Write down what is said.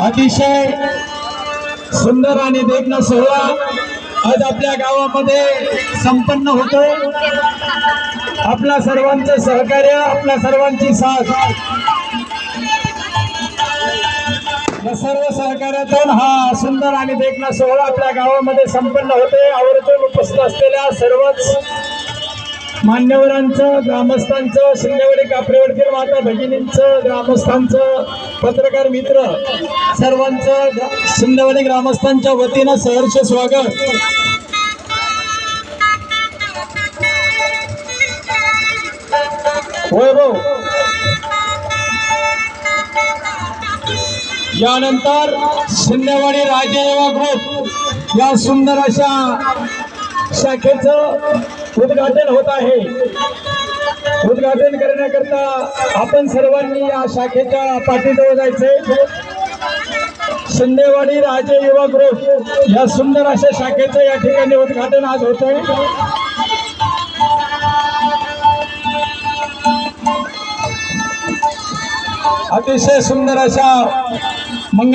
अतिशय सुंदर आणि देखना सोहळा आज आपल्या गावामध्ये संपन्न होतो. आपल्या सर्वांचं सहकार्य आपल्या सर्वांची साथ. या सर्व सहकार्यातून हा सुंदर आणि देखणा सोहळा आपल्या गावामध्ये संपन्न होते आवर्जून उपस्थित असलेल्या सर्वच मान्यवरांचं ग्रामस्थांचं शिंदेवाडी कापरेवडकर माता भगिनींचं ग्रामस्थांचं पत्रकार मित्र सर्वांचं ग्रा- शिंदेवाडी ग्रामस्थांच्या वतीनं सहर्ष स्वागत. वैभव यानंतर शिंदेवाडी राजे युवा ग्रुप या सुंदर अशा शाखेचं उद्घाटन होत आहे. उद्घाटन करण्याकरता आपण सर्वांनी या शाखेच्या पाठीजवळ जायचंय. शिंदेवाडी राजे युवा ग्रुप या सुंदर अशा शाखेचं या ठिकाणी उद्घाटन आज होत आहे अतिशय सुंदर अशा मंगल